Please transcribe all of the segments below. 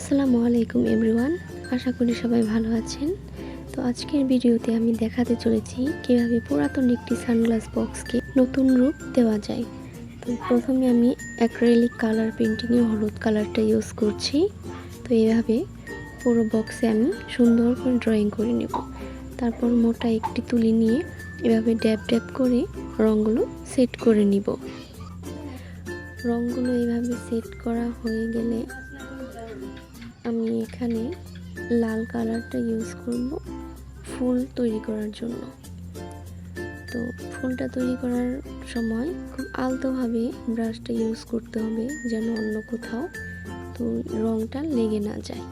আসসালামু আলাইকুম এভরিওয়ান, আশা করি সবাই ভালো আছেন। তো আজকের ভিডিওতে আমি দেখাতে চলেছি কীভাবে পুরাতন একটি সানগ্লাস বক্সকে নতুন রূপ দেওয়া যায়। তো প্রথমে আমি অ্যাক্রেলিক কালার পেন্টিংয়ে হলুদ কালারটা ইউজ করছি। তো এইভাবে পুরো বক্সে আমি সুন্দর করে ড্রয়িং করে নেব। তারপর মোটা একটি তুলি নিয়ে এভাবে ড্যাব ড্যাব করে রঙগুলো সেট করে নিব। রঙগুলো এইভাবে সেট করা হয়ে গেলে আমি এখানে লাল কালারটা ইউজ করব ফুল তৈরি করার জন্য। তো ফুলটা তৈরি করার সময় খুব আলতোভাবে ব্রাশটা ইউজ করতে হবে যেন অন্য কোথাও তো রঙটা লেগে না যায়।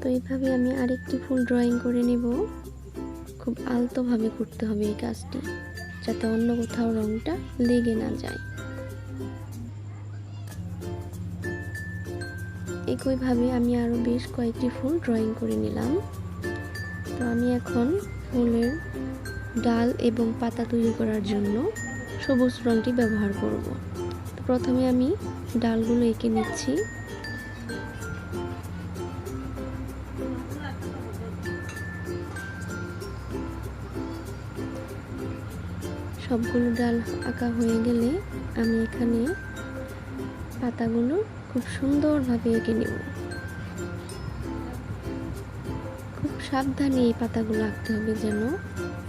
তো এইভাবে আমি আরেকটি ফুল ড্রয়িং করে নেব। খুব আলতোভাবে করতে হবে এই কাজটি যাতে অন্য কোথাও রঙটা লেগে না যায়। একইভাবে আমি আরও বেশ কয়েকটি ফুল ড্রয়িং করে নিলাম। তো আমি এখন ফুলের ডাল এবং পাতা তৈরি করার জন্য সবুজ রঙটি ব্যবহার করব। প্রথমে আমি ডালগুলো এঁকে নিচ্ছি। সবগুলো ডাল আঁকা হয়ে গেলে আমি এখানে পাতাগুলো খুব সুন্দরভাবে এঁকে নেব। খুব সাবধানে এই পাতাগুলো আঁকতে হবে যেন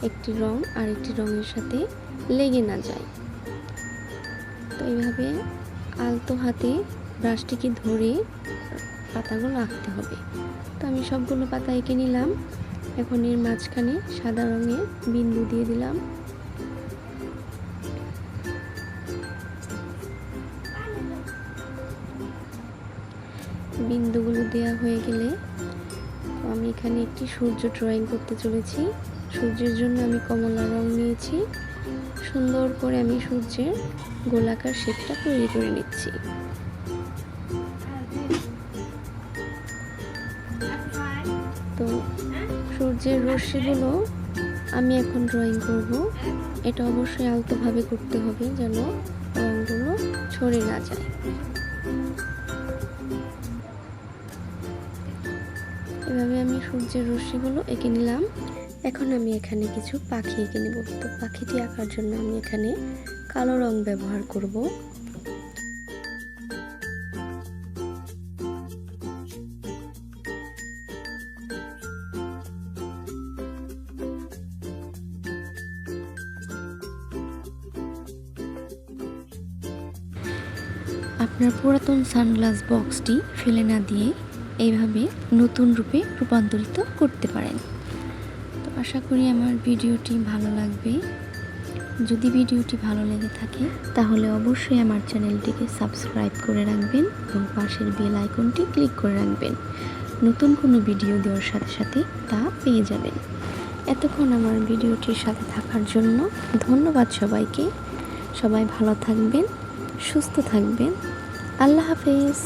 একটি রং আর একটি রঙের সাথে লেগে না যায়। তো এইভাবে আলতো হাতে ব্রাশটিকে ধরে পাতাগুলো আঁকতে হবে। তো আমি সবগুলো পাতা এঁকে নিলাম। এখন এর মাঝখানে সাদা রঙের বিন্দু দিয়ে দিলাম। বিন্দুগুলো দেওয়া হয়ে গেলে আমি এখানে একটি সূর্য ড্রয়িং করতে চলেছি। সূর্যের জন্য আমি কমলা রং নিয়েছি। সুন্দর করে আমি সূর্যের গোলাকার শেপটা তৈরি করে নিচ্ছি। তো সূর্যের রশ্মিগুলো আমি এখন ড্রয়িং করব। এটা অবশ্যই আলতোভাবে করতে হবে যেন রঙগুলো ছড়ে না যায়। এভাবে আমি সূর্যের রশ্মিগুলো এঁকে নিলাম। এখন আমি এখানে কিছু পাখি এঁকে নেব। তো পাখিটি আঁকার জন্য আমি এখানে কালো রং ব্যবহার করব। আপনার পুরাতন সানগ্লাস বক্সটি ফেলে না দিয়ে এইভাবে নতুন রূপে রূপান্তরিত করতে পারেন। তো আশা করি আমার ভিডিওটি ভালো লাগবে। যদি ভিডিওটি ভালো লেগে থাকে, তাহলে অবশ্যই আমার চ্যানেলটিকে সাবস্ক্রাইব করে রাখবেন এবং পাশের বেল আইকনটি ক্লিক করে রাখবেন। নতুন কোনো ভিডিও দেওয়ার সাথে সাথে তা পেয়ে যাবেন। এতক্ষণ আমার ভিডিওটির সাথে থাকার জন্য ধন্যবাদ সবাইকে। সবাই ভালো থাকবেন, সুস্থ থাকবেন। আল্লাহ হাফেজ।